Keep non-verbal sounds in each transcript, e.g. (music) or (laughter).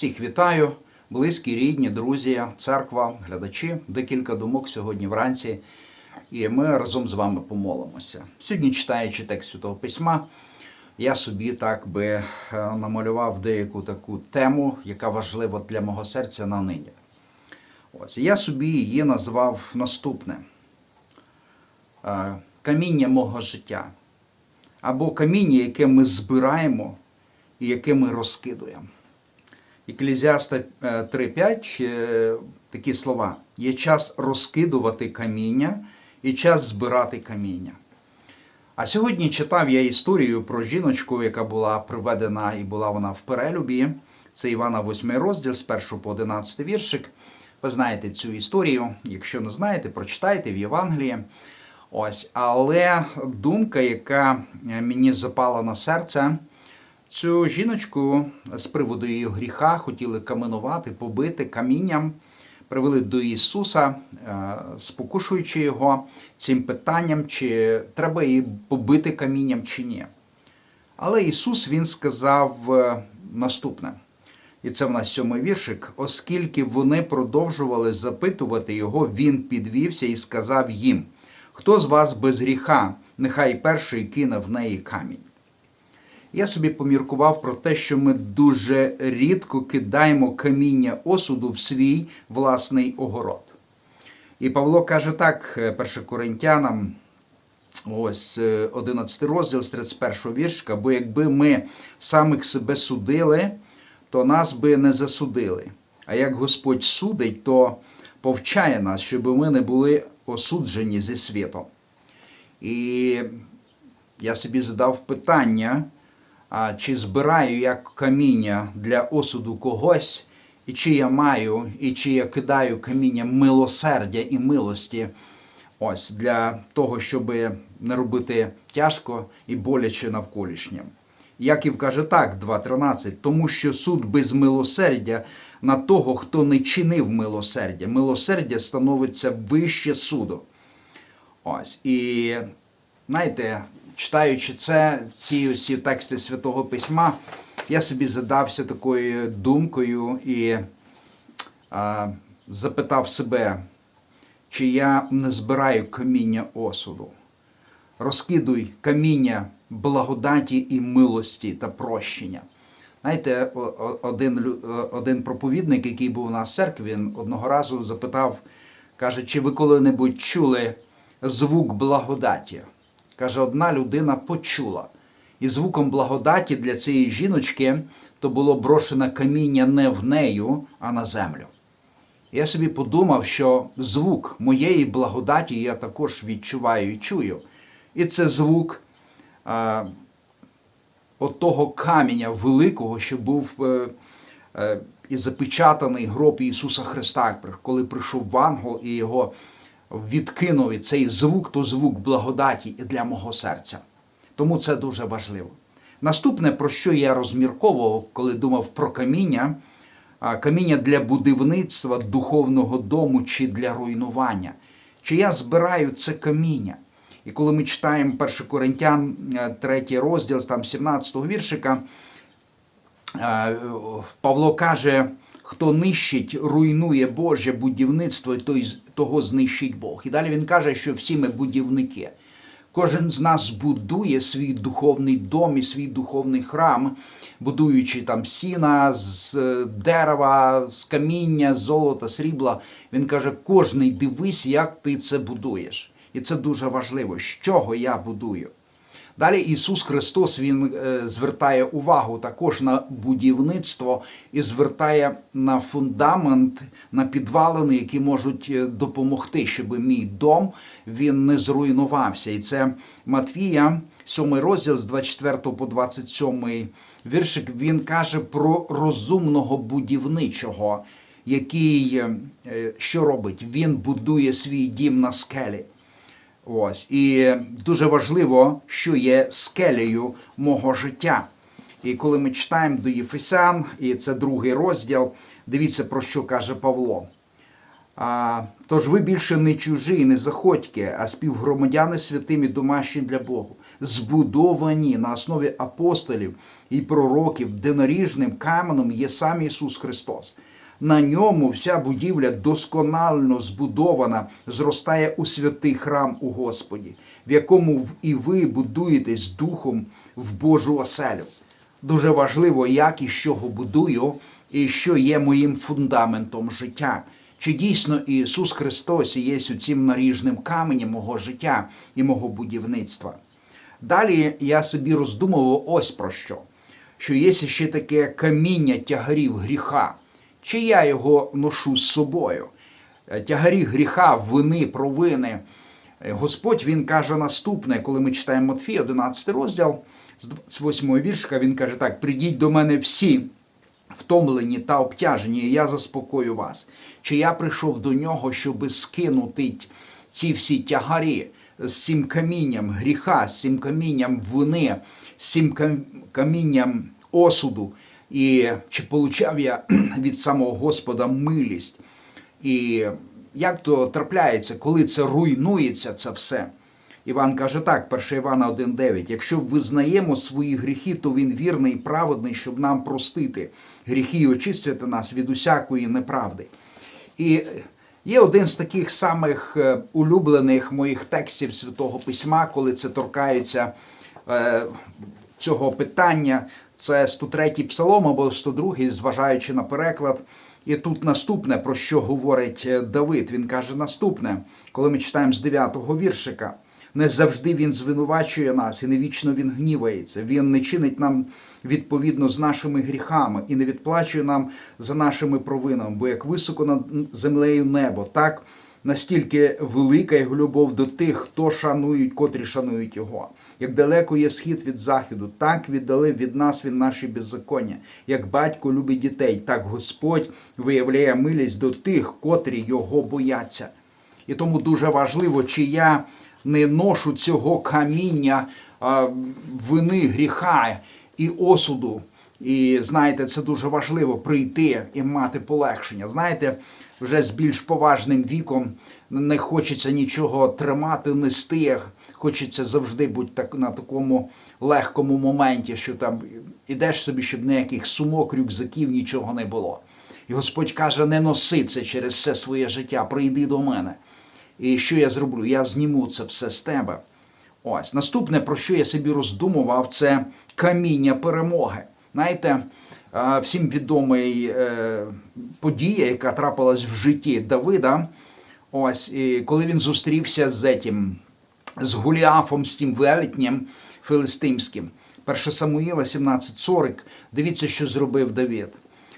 Всіх вітаю, близькі, рідні, друзі, церква, глядачі. Декілька думок сьогодні вранці. І ми разом з вами помолимося. Сьогодні, читаючи текст Святого Письма, я собі так би е, намалював деяку таку тему, яка важлива для мого серця на нині. Ось я собі її назвав наступне: Е, каміння мого життя. Або каміння, яке ми збираємо і яке ми розкидуємо. Еклезіаста 3.5 е, такі слова: є час розкидувати каміння і час збирати каміння. А сьогодні читав я історію про жіночку, яка була приведена і була вона в перелюбі. Це Івана 8 розділ з 1 по 11 віршик. Ви знаєте цю історію. Якщо не знаєте, прочитайте в Євангелії. Ось, але думка, яка мені запала на серце, цю жіночку з приводу її гріха хотіли каменувати, побити камінням, привели до Ісуса, е, спокушуючи його цим питанням, чи треба її побити камінням, чи ні. Але Ісус Він сказав е, наступне. І це в нас сьомий віршик. Оскільки вони продовжували запитувати його, він підвівся і сказав їм: Хто з вас без гріха, нехай перший кине в неї камінь. Я собі поміркував про те, що ми дуже рідко кидаємо каміння осуду в свій власний огород. І Павло каже так, е, першокоринтянам, ось е, 11 розділ з 31 віршка, бо якби ми самих себе судили, то нас би не засудили. А як Господь судить, то повчає нас, щоб ми не були осуджені зі світом. І я собі задав питання, чи збираю я каміння для осуду когось, і чи я маю, і чи я кидаю каміння милосердя і милості, ось для того, щоб не робити тяжко і боляче навколишнім. Яків каже так, 2.13, тому що суд без милосердя на того, хто не чинив милосердя. Милосердя становиться вище суду. Ось. І знаєте, читаючи це, ці усі тексти Святого Письма, я собі задався такою думкою і а, запитав себе, чи я не збираю каміння осуду. Розкидуй каміння благодаті і милості та прощення. Знаєте, один, один проповідник, який був у нас в церкві, він одного разу запитав, каже, чи ви коли-небудь чули звук благодаті? Каже, одна людина почула. І звуком благодаті для цієї жіночки то було брошене каміння не в нею, а на землю. Я собі подумав, що звук моєї благодаті я також відчуваю і чую. І це звук а, от того каменя великого, що був е, е, і запечатаний гроб Ісуса Христа, коли прийшов в ангел і його відкинув. Цей звук то звук благодаті і для мого серця. Тому це дуже важливо. Наступне, про що я розмірковував, коли думав про каміння, каміння для будівництва духовного дому чи для руйнування. Чи я збираю це каміння? І коли ми читаємо 1 Коринтян, 3 розділ, там 17 віршика, е, Павло каже, хто нищить, руйнує Боже будівництво, той, того знищить Бог. І далі він каже, що всі ми будівники. Кожен з нас будує свій духовний дом і свій духовний храм, будуючи там сіна з е, дерева, з каміння, золота, срібла. Він каже: кожний дивись, як ти це будуєш. І це дуже важливо, з чого я будую. Далі Ісус Христос Він е, звертає увагу також на будівництво і звертає на фундамент, на підвалини, які можуть е, допомогти, щоб мій дом він не зруйнувався. І це Матвія, 7 розділ з 24 по 27 віршик. Він каже про розумного будівничого, який е, що робить? Він будує свій дім на скелі. Ось і дуже важливо, що є скелею мого життя. І коли ми читаємо до Єфесян, і це другий розділ, дивіться про що каже Павло. А, тож ви більше не чужі, не заходьки, а співгромадяни святим і домашні для Богу, збудовані на основі апостолів і пророків, де наріжним каменем є сам Ісус Христос. На ньому вся будівля досконально збудована, зростає у святий храм у Господі, в якому і ви будуєтесь духом в Божу оселю. Дуже важливо, як і з чого будую, і що є моїм фундаментом життя. Чи дійсно Ісус Христос є цим наріжним каменем мого життя і мого будівництва? Далі я собі роздумував ось про що: що є ще таке каміння тягарів гріха, чи я його ношу з собою. Е, Тягарі гріха, вини, провини. Е, Господь він каже наступне, коли ми читаємо Матфій, 11 розділ, з 8 віршка, він каже так: прийдіть до мене всі, втомлені та обтяжені, і я заспокою вас. Чи я прийшов до нього, щоби скинути ці всі тягарі з цим камінням гріха, з цим камінням вини, з цим камінням осуду. І чи получав я (clears throat) від самого Господа милість? І як то трапляється, коли це руйнується, це все? Іван каже так, 1 Івана 1,9. Якщо визнаємо свої гріхи, то він вірний і праведний, щоб нам простити гріхи і очистити нас від усякої неправди. І є один з таких самих е, улюблених моїх текстів Святого Письма, коли це торкається е, цього питання. Це 103 псалом або 102, зважаючи на переклад. І тут наступне, про що говорить е, Давид. Він каже наступне, коли ми читаємо з 9-го віршика. Не завжди він звинувачує нас, і не вічно він гнівається. Він не чинить нам відповідно з нашими гріхами і не відплачує нам за нашими провинами. Бо як високо над землею небо, так настільки велика його любов до тих, хто шанують, котрі шанують його. Як далеко є схід від заходу, так віддалив від нас він наші беззаконня. Як батько любить дітей, так Господь виявляє милість до тих, котрі його бояться. І тому дуже важливо, чи я не ношу цього каміння вини, гріха і осуду. І знаєте, це дуже важливо прийти і мати полегшення. Знаєте, вже з більш поважним віком не хочеться нічого тримати, нести. Хочеться завжди бути так на такому легкому моменті, що там ідеш собі, щоб ніяких сумок, рюкзаків, нічого не було. І Господь каже: не носи це через все своє життя, прийди до мене. І що я зроблю? Я зніму це все з тебе. Ось наступне, про що я собі роздумував, це каміння перемоги. Знаєте, всім відомий е, подія, яка трапилась в житті Давида. Ось, коли він зустрівся з етім, з Гуліафом, з тим велетнем филистимським. 1 Самуїла 17.40. Дивіться, що зробив Давид.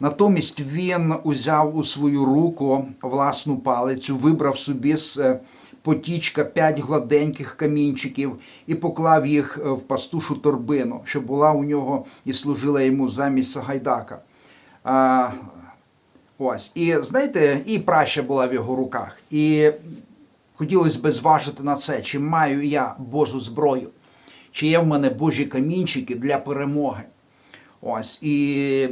Натомість він узяв у свою руку власну палицю, вибрав собі з е, потічка п'ять гладеньких камінчиків і поклав їх е, в пастушу торбину, що була у нього і служила йому замість Сагайдака. А, ось. І знаєте, і праща була в його руках. І хотілося б зважити на це, чи маю я Божу зброю, чи є в мене Божі камінчики для перемоги. Ось. І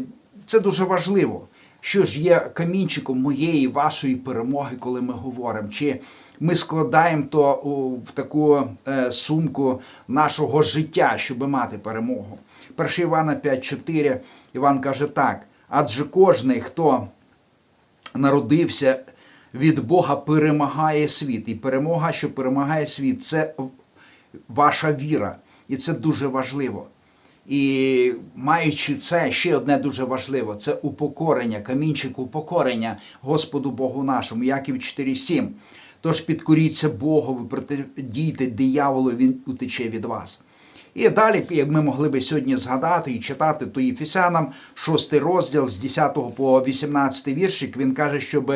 це дуже важливо. Що ж є камінчиком моєї вашої перемоги, коли ми говоримо? Чи ми складаємо то в таку е, сумку нашого життя, щоб мати перемогу? 1 Івана 5,4 Іван каже так: адже кожний, хто народився від Бога, перемагає світ. І перемога, що перемагає світ, це ваша віра. І це дуже важливо. І маючи це, ще одне дуже важливо це упокорення, камінчик упокорення Господу Богу нашому, Яків 4,7. Тож підкоріться Богу, ви протидійте дияволу, він утече від вас. І далі, як ми могли би сьогодні згадати і читати, то Єфесянам, 6 розділ з 10 по 18 віршик, він каже, щоб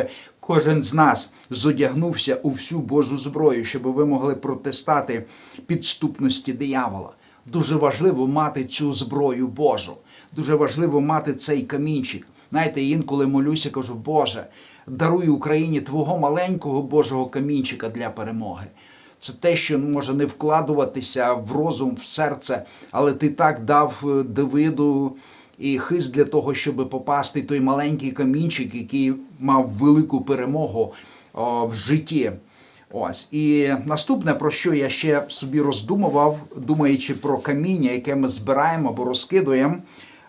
кожен з нас зодягнувся у всю Божу зброю, щоб ви могли протистати підступності диявола. Дуже важливо мати цю зброю Божу. Дуже важливо мати цей камінчик. Знаєте, інколи молюся, кажу, Боже, даруй Україні твого маленького Божого камінчика для перемоги. Це те, що може не вкладуватися в розум, в серце, але ти так дав е, Давиду і хист для того, щоб попасти той маленький камінчик, який мав велику перемогу о, в житті. Ось і наступне, про що я ще собі роздумував, думаючи про каміння, яке ми збираємо або розкидуємо,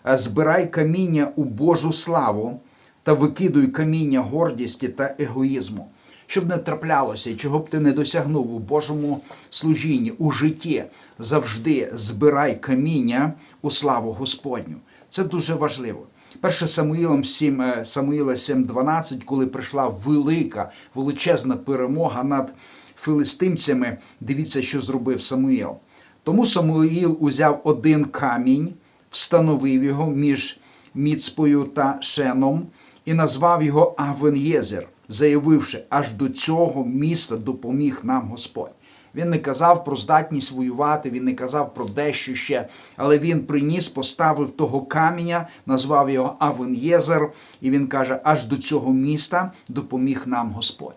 е, збирай каміння у Божу славу та викидуй каміння гордісті та егоїзму. Щоб не траплялося, чого б ти не досягнув у Божому служінні, у житті, завжди збирай каміння у славу Господню. Це дуже важливо. Перше Самуїлом 7, е, Самуїла 7.12, коли прийшла велика, величезна перемога над филистимцями, дивіться, що зробив Самуїл. Тому Самуїл узяв один камінь, встановив його між Міцпою та Шеном і назвав його Авенєзер, заявивши, аж до цього міста допоміг нам Господь. Він не казав про здатність воювати, він не казав про дещо ще, але він приніс, поставив того каменя, назвав його Авенєзер, і він каже, аж до цього міста допоміг нам Господь.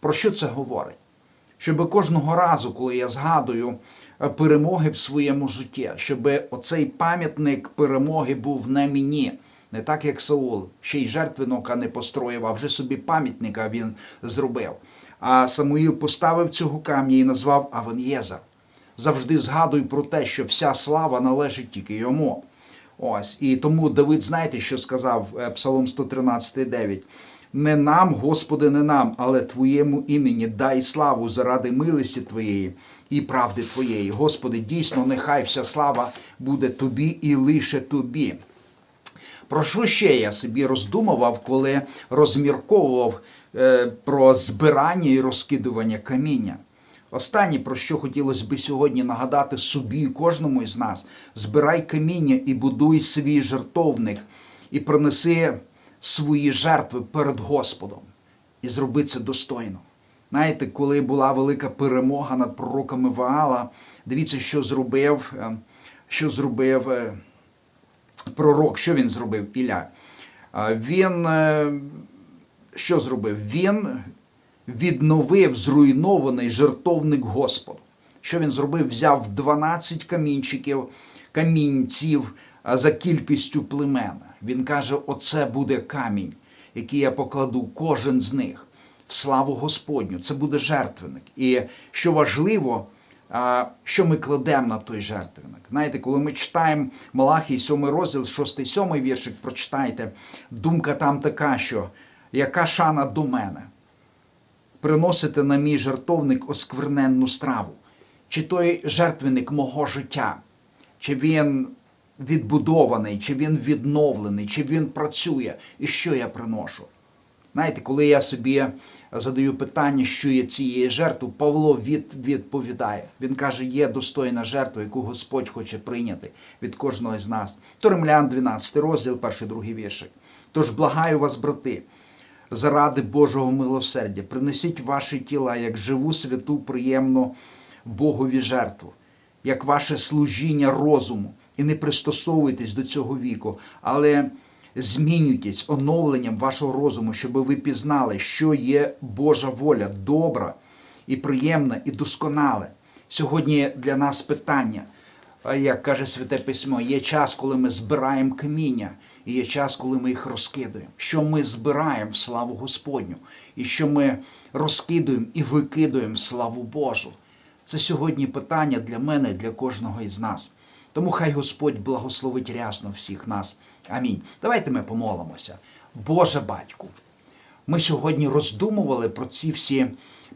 Про що це говорить? Щоб кожного разу, коли я згадую е, перемоги в своєму житті, щоб оцей пам'ятник перемоги був не мені, не так як Саул, ще й жертвенника не построїв, а вже собі пам'ятника він зробив. А Самуїл поставив цього камня і назвав Авенєза. Завжди згадуй про те, що вся слава належить тільки йому. Ось і тому Давид, знаєте, що сказав е, Псалом 113,9? Не нам, Господи, не нам, але Твоєму імені дай славу заради милості Твоєї і правди Твоєї. Господи, дійсно, нехай вся слава буде Тобі і лише Тобі. Про що ще я собі роздумував, коли розмірковував про збирання і розкидування каміння? Останнє, про що хотілося би сьогодні нагадати собі і кожному із нас: збирай каміння і будуй свій жертовник, і принеси свої жертви перед Господом, і зроби це достойно. Знаєте, коли була велика перемога над пророками Ваала, дивіться, що зробив, е, що зробив е, пророк, що він зробив Ілля? Він е, що зробив? Він відновив зруйнований жертовник Господу. Що він зробив? Взяв 12 камінчиків, камінців за кількістю племена. Він каже: оце буде камінь, який я покладу кожен з них в славу Господню. Це буде жертвенник. І що важливо, що ми кладемо на той жертвенник. Знаєте, коли ми читаємо Малахій, 7 розділ, 6, 7 віршик, прочитайте, думка там така, що яка шана до мене? Приносити на мій жертовник оскверненну страву, чи той жертвенник мого життя, чи він відбудований, чи він відновлений, чи він працює, і що я приношу. Знаєте, коли я собі задаю питання, що є цією жертвою, Павло від, відповідає. Він каже, є достойна жертва, яку Господь хоче прийняти від кожного з нас. То Римлян 12 розділ, перший другий віршик. Тож благаю вас, брати, заради Божого милосердя, принесіть ваші тіла як живу, святу, приємну Богові жертву, як ваше служіння розуму, і не пристосовуйтесь до цього віку, але змінюйтесь оновленням вашого розуму, щоб ви пізнали, що є Божа воля, добра і приємна, і досконале. Сьогодні для нас питання, як каже Святе Письмо, є час, коли ми збираємо каміння, і є час, коли ми їх розкидуємо. Що ми збираємо в славу Господню, і що ми розкидуємо і викидуємо в славу Божу. Це сьогодні питання для мене, для кожного із нас. Тому хай Господь благословить рясно всіх нас. Амінь. Давайте ми помолимося. Боже батьку, ми сьогодні роздумували про ці всі,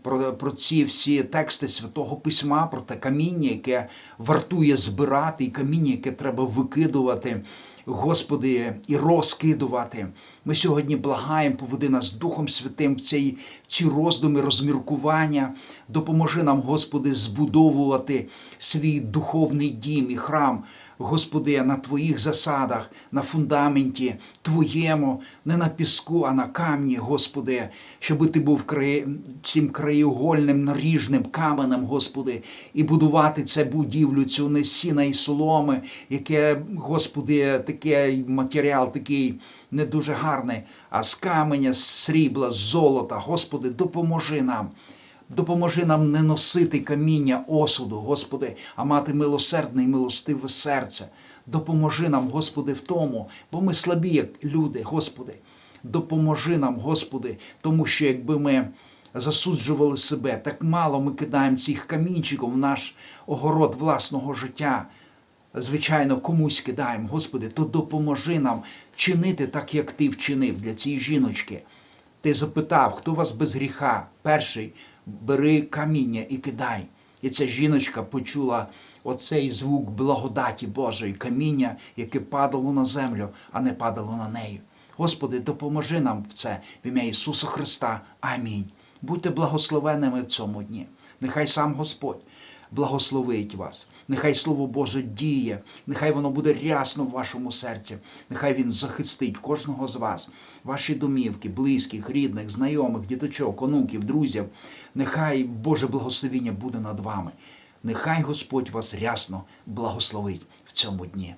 про, про ці всі тексти Святого Письма, про те каміння, яке вартує збирати, і каміння, яке треба викидувати, Господи, і розкидувати. Ми сьогодні благаємо, поведи нас Духом Святим в цій, в ці роздуми, розміркування. Допоможи нам, Господи, збудовувати свій духовний дім і храм. Господи, на Твоїх засадах, на фундаменті Твоєму, не на піску, а на камні, Господи, щоб Ти був цим краєугольним наріжним каменем, Господи, і будувати це будівлю, цю не сіна і соломи, яке, Господи, такий матеріал, такий не дуже гарний, а з каменя, з срібла, з золота. Господи, допоможи нам. Допоможи нам не носити каміння осуду, Господи, а мати милосердне і милостиве серце. Допоможи нам, Господи, в тому, бо ми слабі, як люди, Господи. допоможи нам, Господи, тому що якби ми засуджували себе, так мало ми кидаємо цих камінчиків в наш огород власного життя. Звичайно, комусь кидаємо, Господи, то допоможи нам чинити так, як Ти вчинив для цієї жіночки. Ти запитав, хто вас без гріха? Перший бери каміння і кидай. І ця жіночка почула оцей звук благодаті Божої, каміння, яке падало на землю, а не падало на неї. Господи, допоможи нам в це в ім'я Ісуса Христа. Амінь. Будьте благословеними в цьому дні. Нехай сам Господь благословить вас. Нехай Слово Боже діє, нехай воно буде рясно в вашому серці, нехай Він захистить кожного з вас, ваші домівки, близьких, рідних, знайомих, діточок, онуків, друзів. Нехай Боже благословіння буде над вами. Нехай Господь вас рясно благословить в цьому дні.